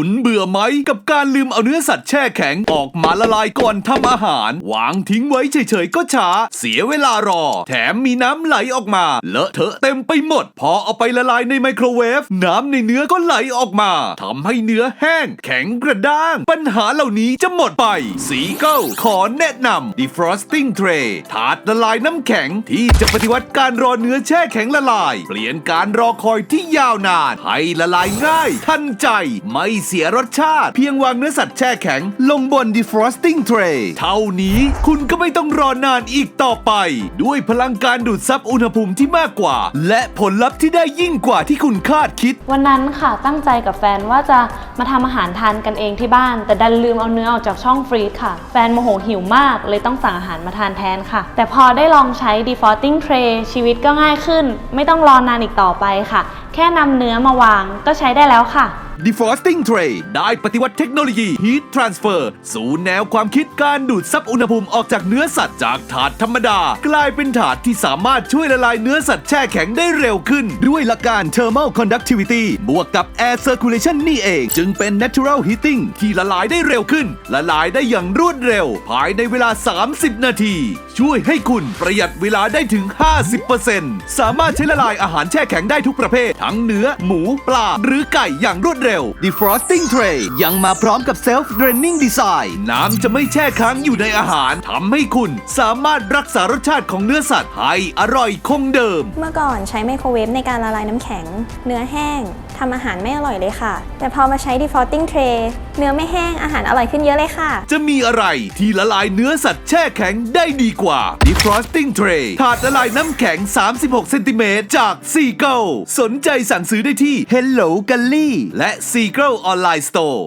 คุณเบื่อไหม กับการลืมเอาเนื้อสัตว์แช่แข็ง ออกมาละลายก่อนทำอาหาร วางทิ้งไว้เฉยๆก็ช้า เสียเวลารอ แถมมีน้ำไหลออกมา เลอะเทอะเต็มไปหมด พอเอาไปละลายในไมโครเวฟน้ำในเนื้อก็ไหลออกมาทำให้เนื้อแห้ง แข็งกระด้าง ปัญหาเหล่านี้จะหมดไป สีเก้าขอแนะนำ defrosting tray ถาดละลายน้ำแข็งที่จะปฏิวัติการรอเนื้อแช่แข็งละลาย เปลี่ยนการรอคอยที่ยาวนาน ให้ละลายง่าย ทันใจไม่เสียรสชาติ เพียงวางเนื้อสัตว์แช่แข็ง ลงบน defrosting tray เท่านี้คุณก็ไม่ต้องรอนานอีกต่อไป ด้วยพลังการดูดซับอุณหภูมิที่มากกว่า และผลลัพธ์ที่ได้ยิ่งกว่าที่คุณคาดคิด วันนั้นค่ะตั้งใจกับแฟนว่าจะมาทำอาหารทานกันเองที่บ้าน แต่ดันลืมเอาเนื้อออกจากช่องฟรีซค่ะ แฟนโมโหหิวมาก เลยต้องสั่งอาหารมาทานแทนค่ะ แต่พอได้ลองใช้ defaulting tray ชีวิตก็ง่ายขึ้น ไม่ต้องรอนานอีกต่อไปค่ะ ค่นำเนื้อมาวางก็ใช้ได้แล้วค่ะ defrosting tray ได้ปฏิวัติเทคโนโลยี heat transfer สู่แนวความคิดการดูดซับอุณหภูมิออกจากเนื้อสัตว์จากถาดธรรมดา กลายเป็นถาดที่สามารถช่วยละลายเนื้อสัตว์แช่แข็งได้เร็วขึ้น ด้วยหลักการ thermal conductivity บวกกับ air circulation นี่เอง จึงเป็น natural heating ที่ละลายได้เร็วขึ้น ละลายได้อย่างรวดเร็ว ภายในเวลา 30 นาที ช่วยให้คุณประหยัดเวลาได้ถึง 50%สามารถใช้ละลายอาหารแช่แข็งได้ทุกประเภททั้งเนื้อ หมู ปลา หรือไก่อย่างรวดเร็ว defrosting tray ยังมาพร้อมกับ self draining design น้ำจะไม่แช่ค้างอยู่ในอาหารทำให้คุณสามารถรักษารสชาติของเนื้อสัตว์ให้อร่อยคงเดิม เมื่อก่อนใช้ไมโครเวฟในการละลายน้ำแข็ง เนื้อแห้งทำอาหารไม่อร่อยเลยค่ะ แต่พอมาใช้ defaulting tray เนื้อไม่แห้งอาหารอร่อยขึ้นเยอะเลยค่ะ จะมีอะไรที่ละลายเนื้อสัตว์แช่แข็งได้ดีกว่า defrosting tray ถาดละลายน้ำแข็ง 36 เซนติเมตรจาก s e a g u l สนใจสั่งซื้อได้ที่ Hello Galley และ s e a g u l Online Store